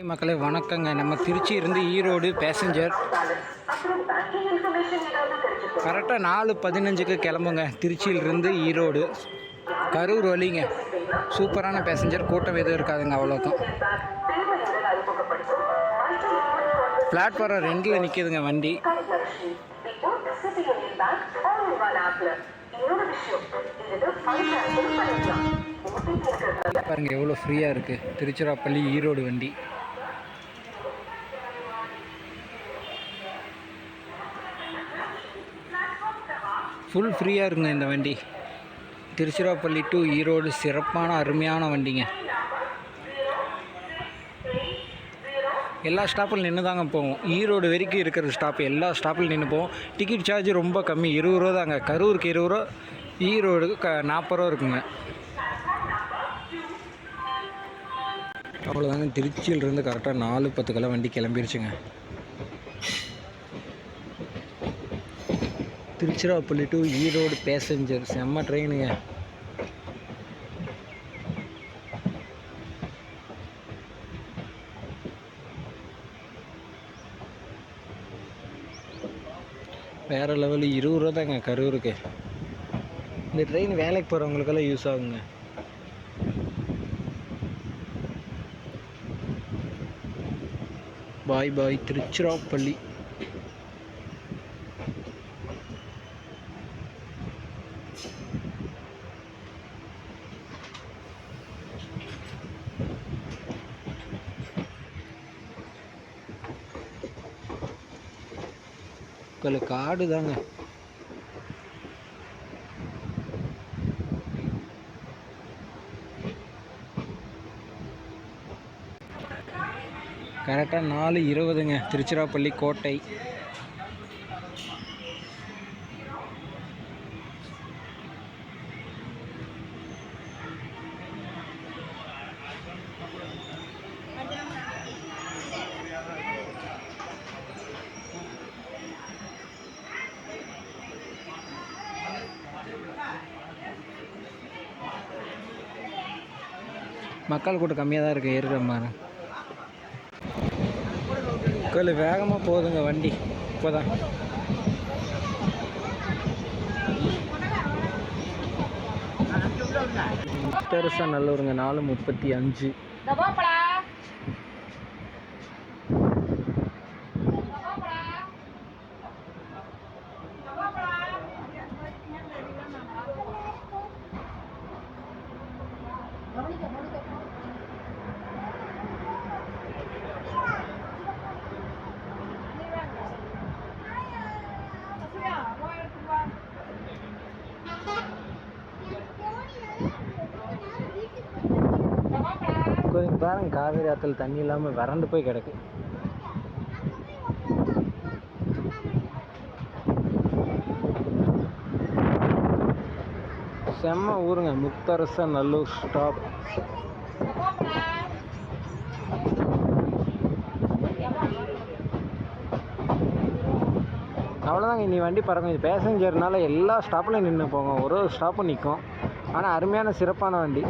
மக்களே வணக்கங்க. நம்ம திருச்சி இருந்து ஈரோடு பேசஞ்சர் கரெக்டாக நாலு பதினஞ்சுக்கு கிளம்புங்க. திருச்சியிலிருந்து ஈரோடு. கரூர் வழிங்க. சூப்பரான பேசஞ்சர் கூட்டம் எதுவும் இருக்காதுங்க அவ்வளோக்கும் பிளாட்ஃபாரம் ரெண்டில் நிற்கிதுங்க வண்டி. பாருங்க எவ்வளோ ஃப்ரீயாக இருக்குது திருச்சிராப்பள்ளி ஈரோடு வண்டி. ஃபுல் ஃப்ரீயாக இருக்குங்க இந்த வண்டி. திருச்சிராப்பள்ளி டு ஈரோடு சிறப்பான அருமையான வண்டிங்க. எல்லா ஸ்டாப்பில் நின்று தாங்க போவோம். ஈரோடு வரைக்கும் இருக்கிற ஸ்டாப் எல்லா ஸ்டாப்பில் நின்று போவோம். டிக்கெட் சார்ஜ் ரொம்ப கம்மி இருபது ரூபா தாங்க. கரூருக்கு இருபது ரூபா ஈரோடுக்கு க நாற்பது ரூபா இருக்குங்க. அவ்வளோதாங்க திருச்சியிலிருந்து கரெக்டாக நாலு பத்துக்கெல்லாம் வண்டி கிளம்பிருச்சுங்க. திருச்சிராப்பள்ளி டு ஈரோடு பேசஞ்சர் செம்ம ட்ரெயினுங்க வேறு லெவலு இருபது ரூபா தாங்க கரூருக்கு. இந்த ட்ரெயின் வேலைக்கு போகிறவங்களுக்கெல்லாம் யூஸ் ஆகுங்க. பாய் பாய் திருச்சிராப்பள்ளி. உங்களுக்கு காடு தாங்க கரெக்டாக நாலு இருபதுங்க. திருச்சிராப்பள்ளி கோட்டை. மக்கள் கூட்டம் கம்மியாக தான் இருக்குது ஏறுற மாதிரி. கொஞ்சம் வேகமாக போகுதுங்க வண்டி. இப்போதான். பெருசாக நல்லூருங்க நாலு முப்பத்தி அஞ்சு கொஞ்சம் பாருங்க காவேரி ஆற்றுல தண்ணி இல்லாமல் வறண்டு போய் கிடக்கு. செம்ம ஊருங்க. முத்தரச நல்லூர் ஸ்டாப் அவ்வளோதாங்க இனி வண்டி பறக்கும். இது பேசஞ்சர்னால எல்லா ஸ்டாப்லையும் நின்று போங்க ஒரு ஒரு ஸ்டாப்பும் நிற்கும் ஆனால் அருமையான சிறப்பான வண்டி.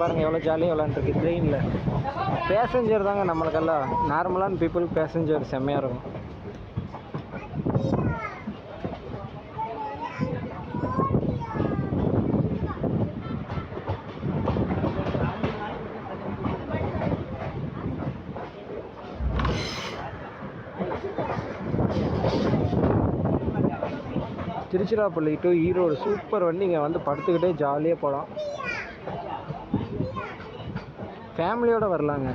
பாருங்கள் எவ்வளோ ஜாலியாக விளாண்டுருக்கு ட்ரெயினில் பேசஞ்சர் தாங்க நம்மளுக்கெல்லாம். நார்மலான பீப்புள் பேசஞ்சர் செம்மையாக இருக்கும். திருச்சிராப்பள்ளி டு ஈரோடு. சூப்பர் வண்டி இங்கே வந்து படுத்துக்கிட்டே ஜாலியாக போகலாம் ஃபேமிலியோட வரலாங்க.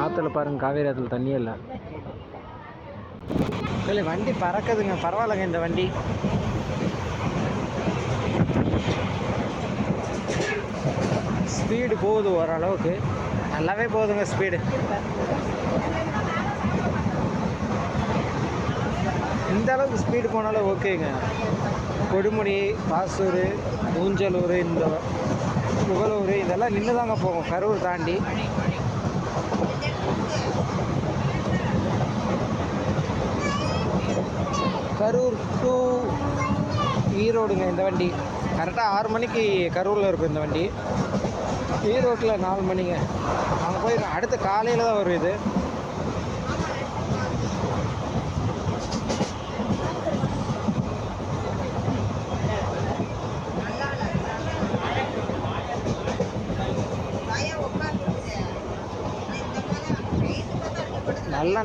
ஆற்றுல பாருங்க காவேரி ஆற்றுல தண்ணியே இல்லை. இல்லை வண்டி பறக்குதுங்க. பரவாயில்லைங்க இந்த வண்டி. ஸ்பீடு போகுது ஓரளவுக்கு. நல்லாவே போகுதுங்க ஸ்பீடு இந்த அளவுக்கு ஸ்பீடு போனாலும் ஓகேங்க கொடுமுடி பாசூர் ஊஞ்சலூர் இந்த புகழூர் இதெல்லாம் நின்று தாங்க போகும் கரூர் தாண்டி. கரூர் டு ஈரோடுங்க இந்த வண்டி. கரெக்டாக ஆறு மணிக்கு கரூரில் இருக்கும் இந்த வண்டி. ஈரோட்டில் நாலு மணிங்க. அங்கே போய் அடுத்த காலையில் தான் வரும் இது.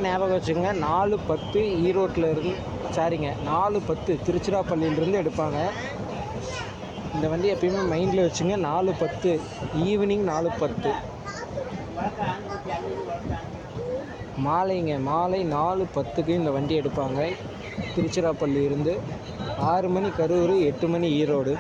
ஞாபகம் வச்சுக்கோங்க. நாலு பத்து ஈரோட்டில் இருந்து சாரிங்க நாலு பத்து திருச்சிராப்பள்ளியிலேருந்து எடுப்பாங்க. இந்த வண்டி எப்பயுமே மைண்டில் வச்சுங்க நாலு பத்து ஈவினிங் நாலு பத்து. மாலைங்க மாலை நாலு பத்துக்கு இந்த வண்டி எடுப்பாங்க. திருச்சிராப்பள்ளி இருந்து ஆறு மணி கரூர் எட்டு மணி ஈரோடு.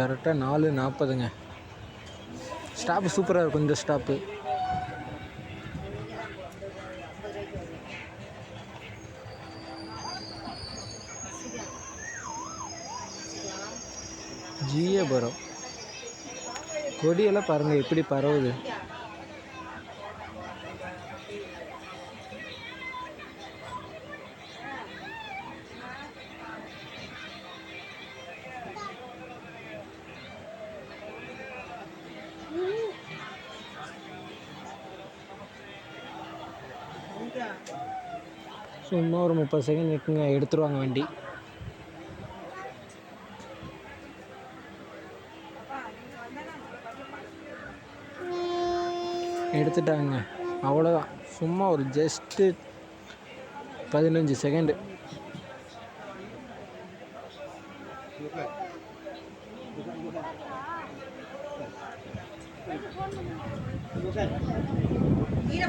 கரெக்டாக நாலு நாற்பதுங்க ஸ்டாப்பு சூப்பராக இருக்கும் இந்த ஸ்டாப்பு ஜீயபுரம். கொடியெல்லாம் பாருங்கள் எப்படி பரவுது. முப்பது செகண்ட் இருக்குங்க எடுத்துருவாங்க வண்டி. எடுத்துட்டாங்க. அவ்வளோதான் சும்மா ஒரு ஜஸ்ட்டு பதினஞ்சு செகண்டு நீரை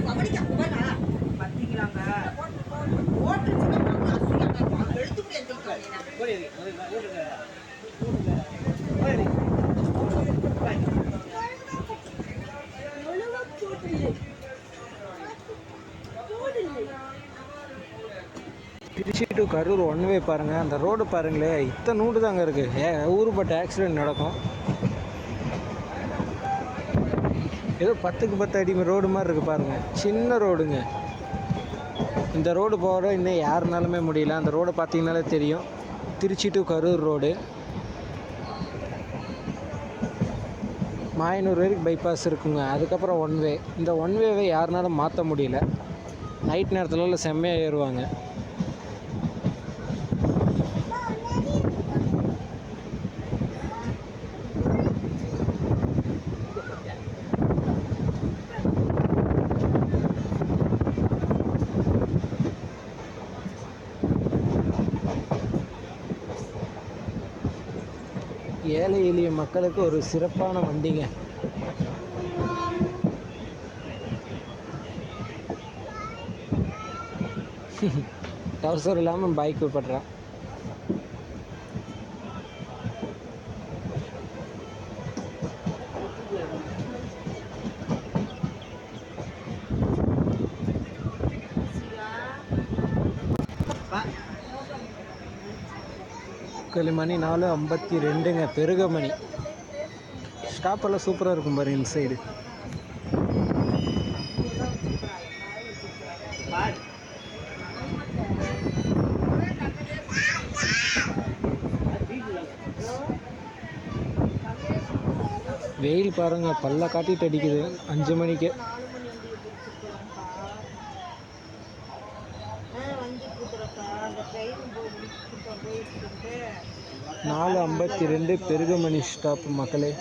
Trichy to Karur one way பாருங்கள் அந்த ரோடு பாருங்களேன் இத்தனை நூண்டு தாங்க இருக்குது ஏ ஊருப்பட்ட ஆக்சிடென்ட் நடக்கும். ஏதோ பத்துக்கு பத்து அடி ரோடு மாதிரி இருக்குது பாருங்கள் சின்ன ரோடுங்க இந்த ரோடு போகிற இன்னும் யாருனாலுமே முடியல. அந்த ரோடை பார்த்தீங்கனாலே தெரியும். Trichy to Karur road. Mayanur வரைக்கும் பைபாஸ் இருக்குங்க. அதுக்கப்புறம் ஒன் வே இந்த ஒன் வேவை யாருனாலும் மாற்ற முடியல. நைட் நேரத்துலலாம் செம்மையாக ஏறுவாங்க ஏழை எளிய மக்களுக்கு ஒரு சிறப்பான வண்டிங்க. டவர்சர் இல்லாமல் பைக் படுறான் முக்கால் மணி நாலு ஐம்பத்தி ரெண்டுங்க பெருகமணி. ஸ்டாப்பெல்லாம் சூப்பராக இருக்கும் பாரு இந்த சைடு வெயில் பாருங்க பல்ல காட்டிட்டு அடிக்குது அஞ்சு மணிக்கு வண்டி குத்துறக்கா அந்த ட்ரெயின் போயிட்டு நாலு ஐம்பத்தி ரெண்டு பெருகமணி ஸ்டாப் மக்களே.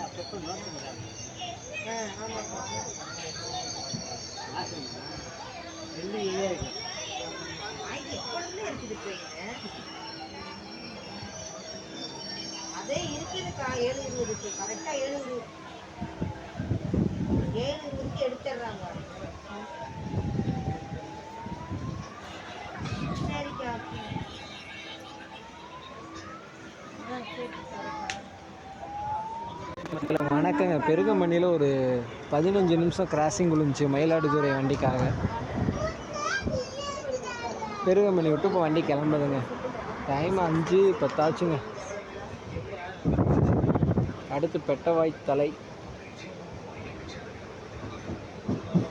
அதே இருக்குதுக்கா ஏழு இருபதுக்கு கரெக்டாக ஏழு இருபது ஏழு இருபதுக்கு எடுத்துடுறாங்க பார்த்தேங்க பெருகமணியில் ஒரு பதினஞ்சு நிமிஷம் கிராசிங் விழுந்துச்சு மயிலாடுதுறை வண்டிக்காக. பெருகமணி விட்டு இப்போ வண்டி கிளம்புதுங்க. டைம் அஞ்சு பத்தாச்சுங்க. அடுத்து பெட்டவாய் தலை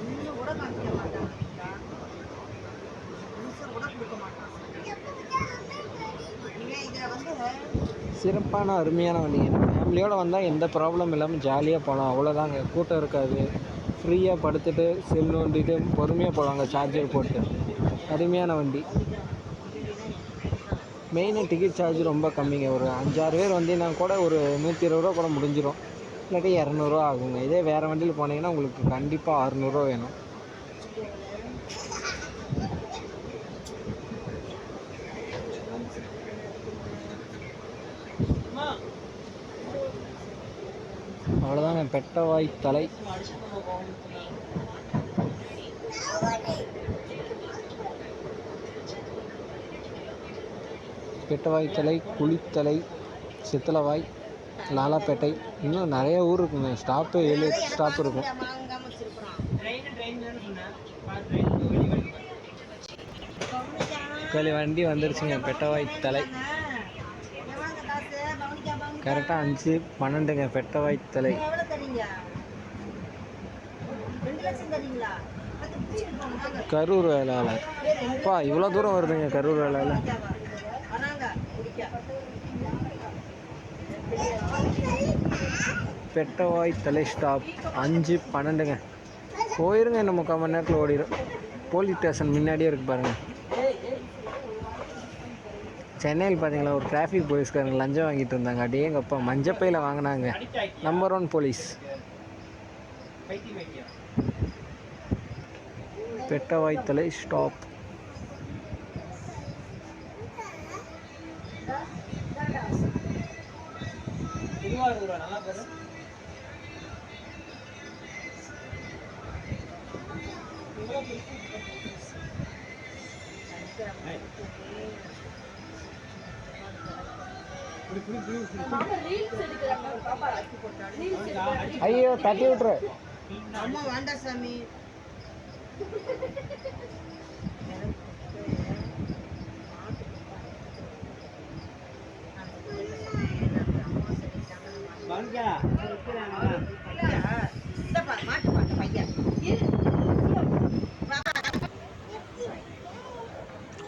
இன்னும் கூட காமிக்க மாட்டான் நிமிஷம் கூட கொடுக்க மாட்டான் இவன் இதில் வந்து சிறப்பான அருமையான வண்டிங்க ஃபேமிலியோடு வந்தால் எந்த ப்ராப்ளம் இல்லாமல் ஜாலியாக போகலாம் அவ்வளோதாங்க கூட்டம் இருக்காது. ஃப்ரீயாக படுத்துட்டு செல் நோண்டிட்டு பொறுமையாக போகலாங்க சார்ஜர் போட்டு. அருமையான வண்டி. மெயினாக டிக்கெட் சார்ஜ் ரொம்ப கம்மிங்க. ஒரு அஞ்சாறு பேர் வந்தீங்கன்னா கூட ஒரு நூற்றி இருபது ரூபா கூட முடிஞ்சிடும் இல்லாட்டி இரநூறுவா ஆகுங்க. இதே வேறு வண்டியில் போனீங்கன்னா உங்களுக்கு கண்டிப்பாக அறநூறுவா வேணும். அவ்வளோதாங்க பெட்டவாய் தலை பெட்டவாய்த்தலை குளித்தலை சித்தலவாய் லாலாப்பேட்டை இன்னும் நிறைய ஊர் இருக்குங்க. ஸ்டாப்பு ஏழு ஸ்டாப் இருக்கும். வண்டி வந்துருச்சுங்க. பெட்டவாய் தலை கரெக்டாக அஞ்சு பன்னெண்டுங்க. பெட்டவாய் தலை. எவ்வளோ தரீங்க? ரெண்டு லட்சம் தரீங்களா? பத்து பிடிச்சிட்டு போங்க வாங்க. கரூர் வேலையில் அப்பா இவ்வளோ தூரம் வருதுங்க கரூர் குடிக்க பெட்டவாய் தலை ஸ்டாப் அஞ்சு பன்னெண்டுங்க. போயிருங்க இன்னும் முக்கால் மணி நேரத்தில் ஓடிடும் போலீஸ் ஸ்டேஷன் முன்னாடியே இருக்கு பாருங்க. சென்னையில் பார்த்தீங்களா ஒரு டிராஃபிக் போலீஸ்காரங்க லஞ்சம் வாங்கிட்டு இருந்தாங்க அப்படியே எங்கள் அப்பா மஞ்சப்பையில் வாங்கினாங்க. Number one police Pettavaithalai stop ஐயோ தட்டி விட்ரு அம்மா வேண்டாம் சாமி. மாட்டு பாட்டு பையன்.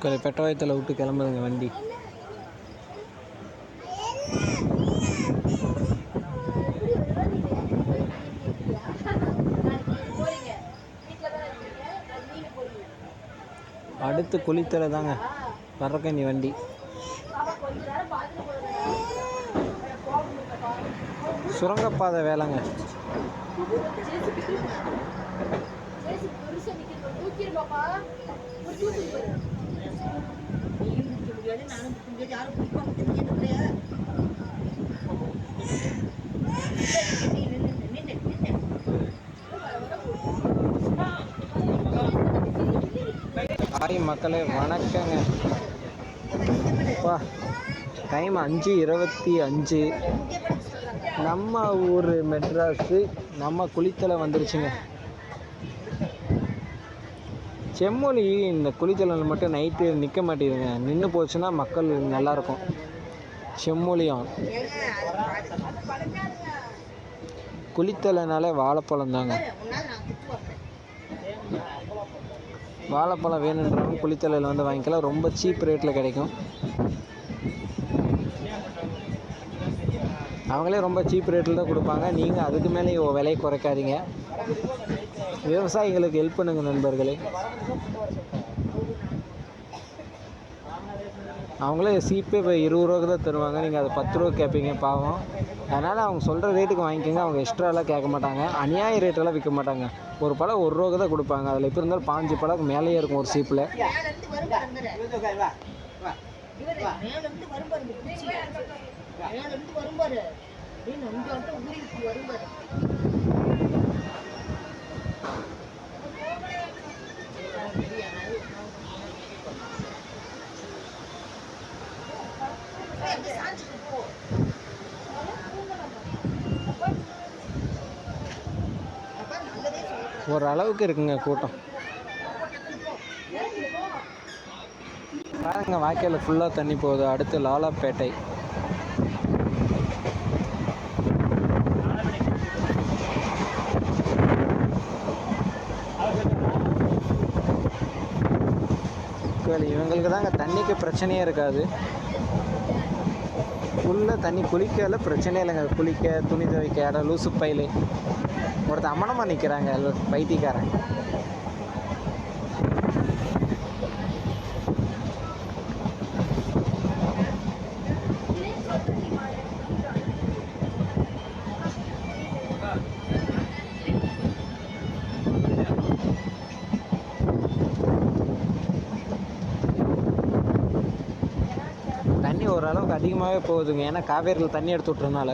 கொஞ்சம் பெட்டவாய் தலை விட்டு கிளம்புதுங்க வண்டி. அடுத்து குளித்தலை தாங்க. வரக்கண்ணி வண்டி. சுரங்கப்பாதை வேலைங்க. நானும் யாரும் மக்களே வணக்கங்க. அப்பா டைம் அஞ்சு இருபத்தி அஞ்சு. நம்ம ஊர் மெட்ராஸு நம்ம குளித்தலை வந்துருச்சுங்க. செம்மொழி இந்த குளித்தலையில் மட்டும் நைட்டு நிற்க மாட்டேங்குதுங்க. நின்று போச்சுன்னா மக்கள் நல்லாயிருக்கும். செம்மொழியும். குளித்தலைனாலே வாழைப்பழம் தாங்க உன்னால நான் திட்டு வாங்குறேன். வாழைப்பழம் வேணுன்றவங்க குளித்தலையில் வந்து வாங்கிக்கலாம். ரொம்ப சீப் ரேட்டில் கிடைக்கும். அவங்களே ரொம்ப சீப் ரேட்டில் தான் கொடுப்பாங்க. நீங்கள் அதுக்கு மேலே விலையை குறைக்காதீங்க. விவசாயிகளுக்கு ஹெல்ப் பண்ணுங்கள் நண்பர்களே. அவங்களே சீப்பே இப்போ இருபது ரூபாய்க்கு தான் தருவாங்க. நீங்கள் அதை பத்து ரூபா கேட்பீங்க பாவம். அதனால் அவங்க சொல்கிற ரேட்டுக்கு வாங்கிக்கோங்க. அவங்க எக்ஸ்ட்ராலாம் கேட்க மாட்டாங்க. அநியாய ரேட்டெல்லாம் விற்க மாட்டாங்க. ஒரு பழம் ஒரு ரூபாய்க்கு தான் கொடுப்பாங்க. அதில் எப்படி இருந்தாலும் பாஞ்சு பழம் மேலேயே இருக்கும் ஒரு சீப்பில் வரும்பாரு இருந்து வரும் பாருங்க. இவரு மேல இருந்து வரும் பாருங்க, குச்சி. மேல இருந்து வரும் பாரு. அப்படியே நொண்டாட்டம் ஊறி இப்படி வரும் பாரு. ஏய், அப்படியே சாஞ்சுக்கு போ. ஓரளவுக்கு இருக்குங்க கூட்டம். பாருங்க வாய்க்கால் ஃபுல்லாக தண்ணி போகுது. அடுத்து லாலாப்பேட்டை. கேளு, இவங்களுக்கு தாங்க தண்ணிக்கு பிரச்சனையே இருக்காது. ஃபுல்லாக தண்ணி குளிக்கல பிரச்சனை இல்லைங்க. குளிக்க துணி துவைக்க இடம் லூசு பயிலு ஒருத்தன் அம்மனமாக நிற்கிறாங்க பைத்தியக்காரன் தண்ணி ஓரளவுக்கு அதிகமாகவே போகுதுங்க. ஏன்னா காவேரியில் தண்ணி எடுத்து விட்றதுனால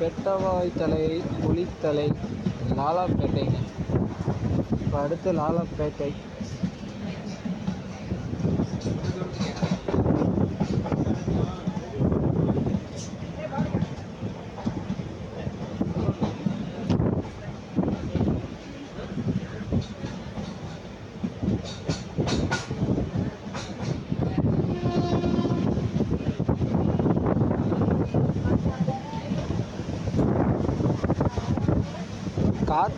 பெட்டவாய் தலை புலித்தலை லாலாப்பேட்டைங்க இப்போ அடுத்து லாலாப்பேட்டை.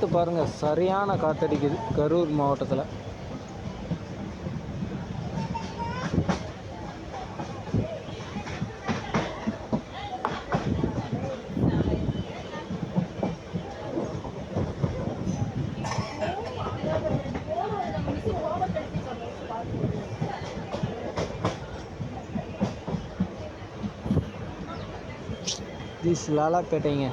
காற்று பாருங்கள் சரியான காற்றடிக்குது கரூர் மாவட்டத்தில். திஸ் லாலாப்பேட்டைங்க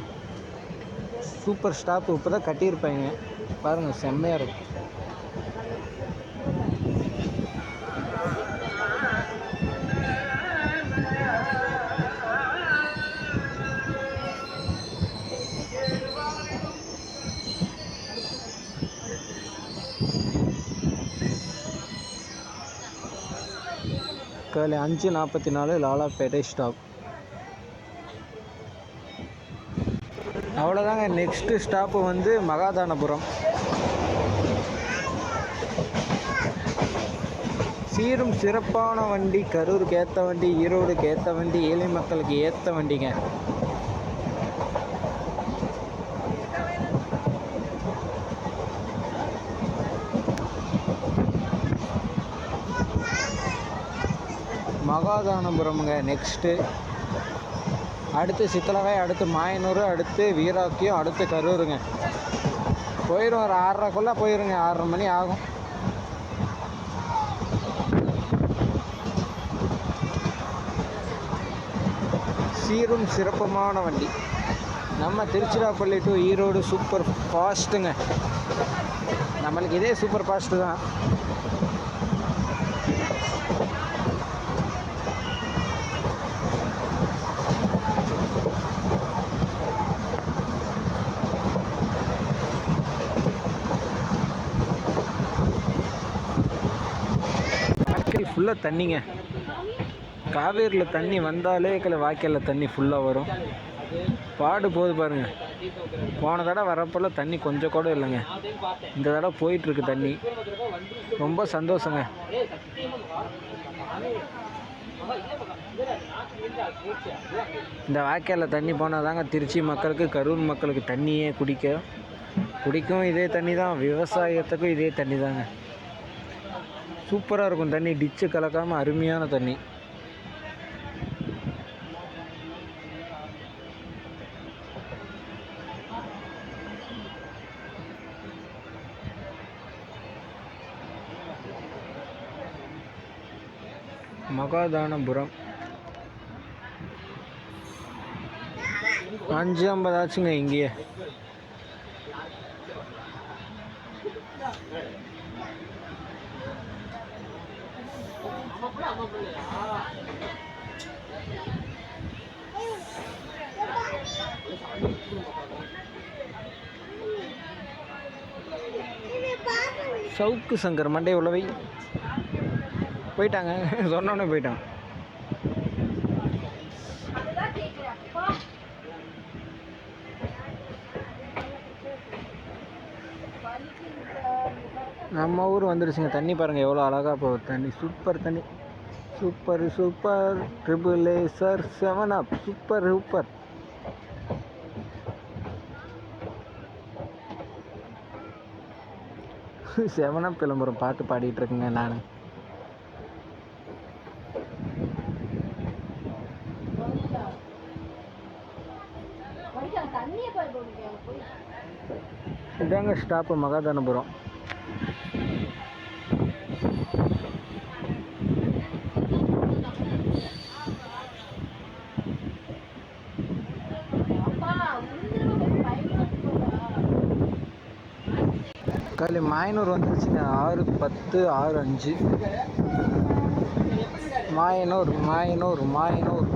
சூப்பர் ஸ்டாப் இப்போ தான் கட்டியிருப்பாங்க. பாருங்கள் செம்மையாக இருக்கும் காலை அஞ்சு நாற்பத்தி நாலு லாலாப்பேட்டை ஸ்டாப் அவ்வளோதாங்க நெக்ஸ்ட்டு ஸ்டாப்பு வந்து மகாதானபுரம். சீரும் சிறப்பான வண்டி கரூருக்கு ஏற்ற வண்டி ஈரோடுக்கு ஏற்ற வண்டி ஏழை மக்களுக்கு ஏற்ற வண்டிங்க. மகாதானபுரம்ங்க நெக்ஸ்ட்டு அடுத்து சித்தலகாய் அடுத்து மாயனூர் அடுத்து வீராக்கியம் அடுத்து கரூருங்க. போயிடும் ஒரு ஆறரைக்குள்ளே போயிருங்க ஆறரை மணி ஆகும். சீரும் சிறப்புமான வண்டி. நம்ம திருச்சிராப்பள்ளி டு ஈரோடு சூப்பர் ஃபாஸ்ட்டுங்க நம்மளுக்கு இதே சூப்பர் ஃபாஸ்ட்டு தான் வாய்க்கால் ஃபுல்லாக தண்ணிங்க. காவேரியில் தண்ணி வந்தாலே கல வாய்க்காலில் தண்ணி ஃபுல்லாக வரும். பாடு போகுது பாருங்க. போன தடவை வரப்போல்லாம் தண்ணி கொஞ்சம் கூட இல்லைங்க. இந்த தடவை போயிட்டுருக்கு தண்ணி. ரொம்ப சந்தோஷங்க. இந்த வாய்க்காலில் தண்ணி போனால் தாங்க திருச்சி மக்களுக்கு கரூர் மக்களுக்கு தண்ணியே குடிக்க குடிக்கும் இதே தண்ணி தான் விவசாயத்துக்கும் இதே தண்ணி தாங்க சூப்பராக இருக்கும் தண்ணி. டிச்சு கலக்காமல் அருமையான தண்ணி. மகாதானபுரம். அஞ்சு ஐம்பது ஆச்சுங்க இங்கேயே. சவுக்கு சங்கர் மண்டே உள்ளவை. போயிட்டாங்க. சொன்னோன்னே போயிட்டான். நம்ம ஊர் வந்துருச்சுங்க. தண்ணி பாருங்கள் எவ்வளோ அழகாக போகுது. தண்ணி சூப்பர் தண்ணி. Super super triple A sir seven up super super seven up விளம்பரம் பாட்டு பாடிட்டு இருக்குங்க நான். இதாங்க ஸ்டாப்பு மகாதானபுரம் அப்பா உளுந்துருவ பயன்படுத்துவா காலி மாயனூர் வந்துருச்சுங்க. ஆறு பத்து ஆறு அஞ்சு. மாயனூர் மாயனூர் மாயனூர்.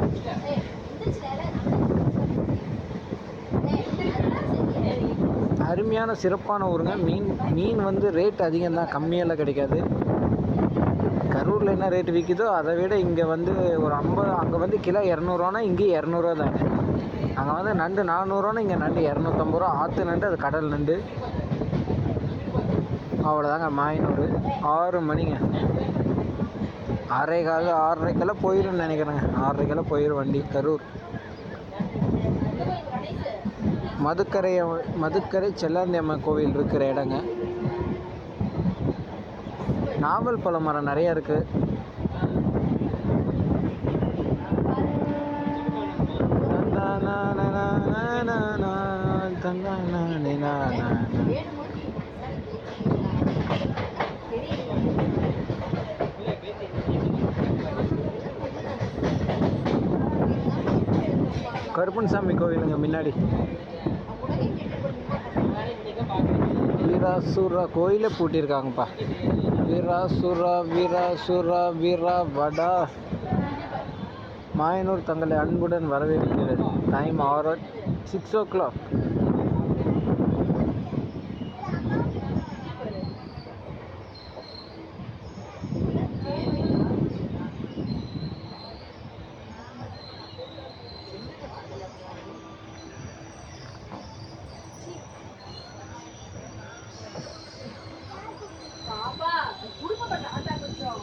அருமையான சிறப்பான ஊருங்க. மீன் மீன் வந்து ரேட் அதிகம் தான் கம்மியெல்லாம் கிடைக்காது. கரூரில் என்ன ரேட் விற்கிதோ அதை விட இங்கே வந்து ஒரு ஐம்பது அங்கே வந்து கிலோ இரநூறுவானா இங்கே இரநூறுவா தாங்க அங்கே வந்து நண்டு நானூறுவானா இங்கே நண்டு இரநூத்தம்பது ரூபா. ஆற்று நண்டு அது கடல் நண்டு. அவ்வளோதாங்க மாயனூர். ஆறு மணிங்க. அரைக்கால் கால் ஆறரைக்கெல்லாம் போயிடும்னு நினைக்கிறேங்க. ஆறரைக்கெல்லாம் போயிடும் வண்டி கரூர். மதுக்கரை மதுக்கரை செல்லாந்தி அம்மன் கோவில் இருக்கிற இடங்க. நாவல் பழ மரம் நிறைய நினா கருப்பன் சாமி கோவிலுங்க முன்னாடி. வீராசுரா கோயிலை பூட்டியிருக்காங்கப்பா. வீராசுரா வீராசுரா வீரா வடா. மாயனூர் தங்களை அன்புடன் வரவேற்கிறது time are six o'clock பாப்பா குடும்ப டாட்டா கொஞ்சம்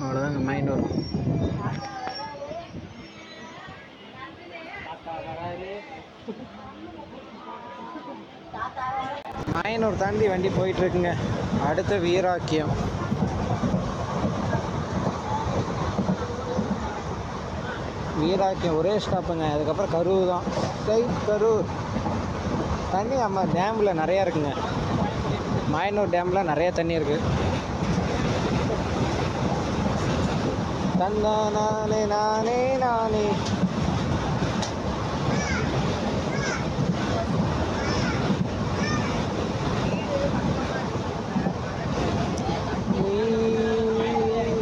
அவ்வளோதாங்க மாயனூர் மாயனூர் தாண்டி வண்டி போயிட்டு இருக்குங்க அடுத்த வீராக்கியம். வீராக்கியம் ஒரே ஸ்டாப்புங்க அதுக்கப்புறம் கரூர் தான். ஸ்ட்ரைட் கரூர். தண்ணி நம்ம டேமில் நிறையா இருக்குங்க. மாயனூர் டேமில் நிறைய தண்ணி இருக்குது தந்தானே நானே நானே நானே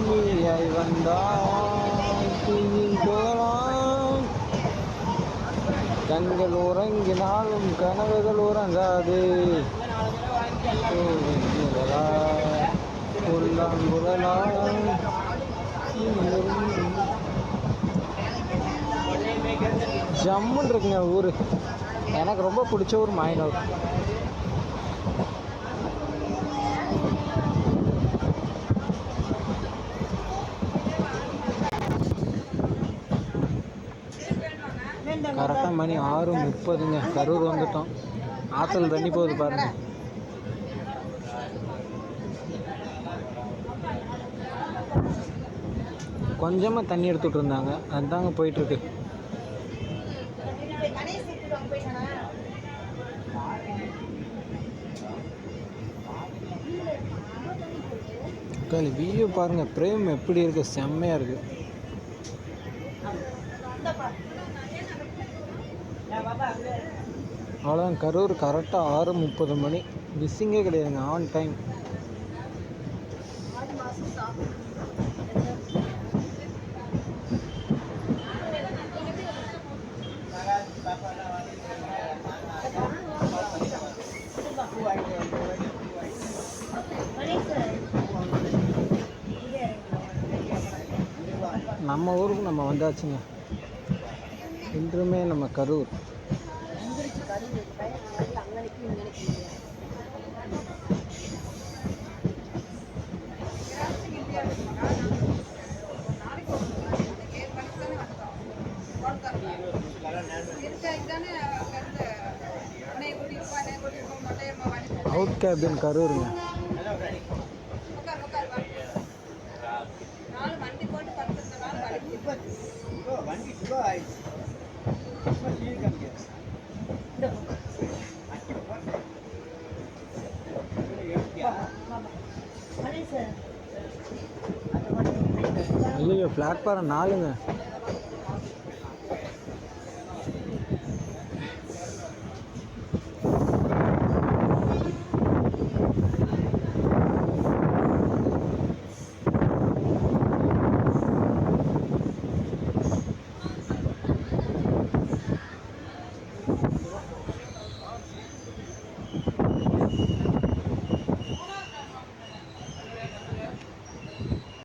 நீயாய் வந்தாய் தீயில் போகலாம் கண்கள் உறங்கினாலும் கனவுகள் உறங்காது. ஜம்முன்னு இருக்குங்க ஊர். எனக்கு ரொம்ப பிடிச்ச ஊர் மாயனூர் கரெக்டாக மணி ஆறு முப்பதுங்க. கரூர் வந்துட்டோம். ஆற்றல் தண்ணி போகுது பாருங்க. கொஞ்சமாக தண்ணி எடுத்துகிட்டு இருந்தாங்க. அதுதாங்க போயிட்டுருக்கு. காலி வியூ பாருங்கள் பிரேம் எப்படி இருக்கு? செம்மையாக இருக்குது அவ்வளோதான் கரூர் கரெக்டாக ஆறு முப்பது மணி. மிஸ்ஸிங்கே கிடையாதுங்க ஆன் டைம் நம்ம ஊருக்கு நம்ம வந்தாச்சுங்க. இன்றுமே நம்ம கரூர். அவுட் கேபின் கரூருங்க ஐயோ பிளாட்ஃபாரம் நாலுங்க.